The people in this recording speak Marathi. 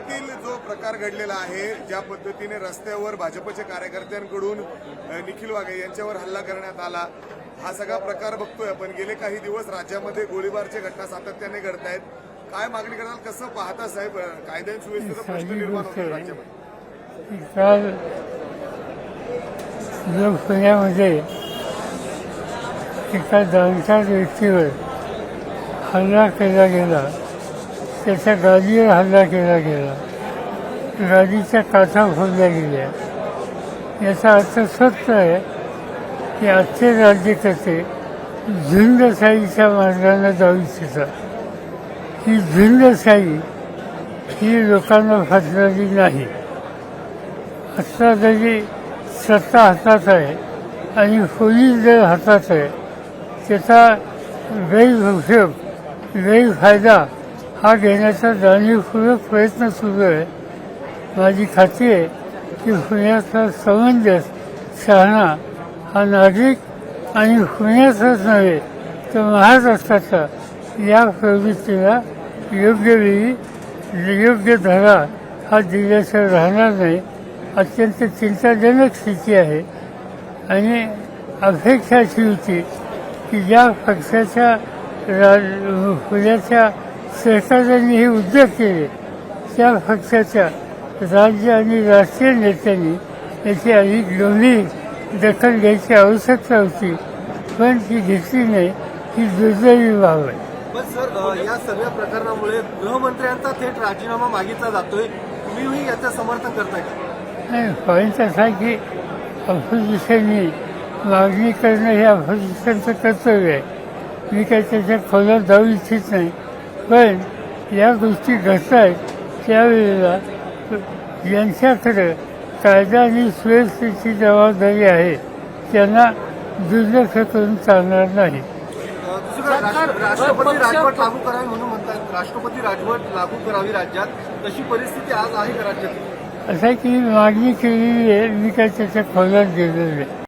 पुण्यातील जो प्रकार घडलेला आहे ज्या पद्धतीने रस्त्यावर भाजपच्या कार्यकर्त्यांकडून निखिल वाघे यांच्यावर हल्ला करण्यात आला हा सगळा प्रकार बघतोय आपण. गेले काही दिवस राज्यामध्ये गोळीबारच्या घटना सातत्याने घडत आहेत काय मागणी कराल कसं पाहता साहेब? कायदा सुव्यवस्थेचा प्रश्न निर्माण होतो. राज्यामध्ये. जो पुण्यामध्ये एका जाणकार व्यक्तीवर हल्ला केला गेला. त्याच्या गाडीवर हल्ला केला गेला. गाडीच्या काथा फोडल्या गेल्या. याचा अर्थ सत्य आहे की आजचे राज्यकर्ते झुंडशाहीच्या मार्गाने जाऊ इच्छितात. ही झुंडशाही ही लोकांना फासणारी नाही. आत्ता जरी सत्ता हातात आहे आणि पोलीस दल हातात आहे त्याचा गैरउपयोग गैरफायदा हा घेण्याचा जाणीवपूर्वक प्रयत्न सुरू आहे. माझी खात्री आहे की पुण्याचा समंजस शहाणा हा नागरिक आणि पुण्याचाच नव्हे तर महाराष्ट्राचा या प्रवृत्तीला योग्य वेळी योग्य धरा हा दिल्याशिवाय राहणार नाही. अत्यंत चिंताजनक स्थिती आहे. आणि अपेक्षा अशी होती की ज्या पक्षाच्या रा- पुण्याच्या सरकारने हे उद्योग केले. त्या पक्षाच्या राज्य आणि राष्ट्रीय नेत्यांनी याची अधिक गंभीर दखल घ्यायची आवश्यकता होती पण ती घेतली नाही ही दुर्दैवी बाब आहे. पण सर या सगळ्या प्रकरणामुळे गृहमंत्र्यांचा थेट राजीनामा मागितला जातोय. तुम्हीही याचं समर्थन करताय का? नाही पॉईंट असा आहे की अपोजिशननी मागणी करणं हे अपोजिशनचं कर्तव्य आहे. मी काही त्याच्या खोलात जाऊ इच्छित नाही. पण या गोष्टी घडत आहेत. त्यावेळेला ज्यांच्याकडे कायदा आणि सुव्यवस्थेची जबाबदारी आहे. त्यांना दुर्लक्ष करून चालणार नाही. राष्ट्रपती राजवट लागू करावी म्हणून म्हणतात. राष्ट्रपती राजवट लागू करावी राज्यात. तशी परिस्थिती आज आहे का राज्यात? असं की मागणी केलेली आहे. मी काही त्याच्या खोलात गेलेलो आहे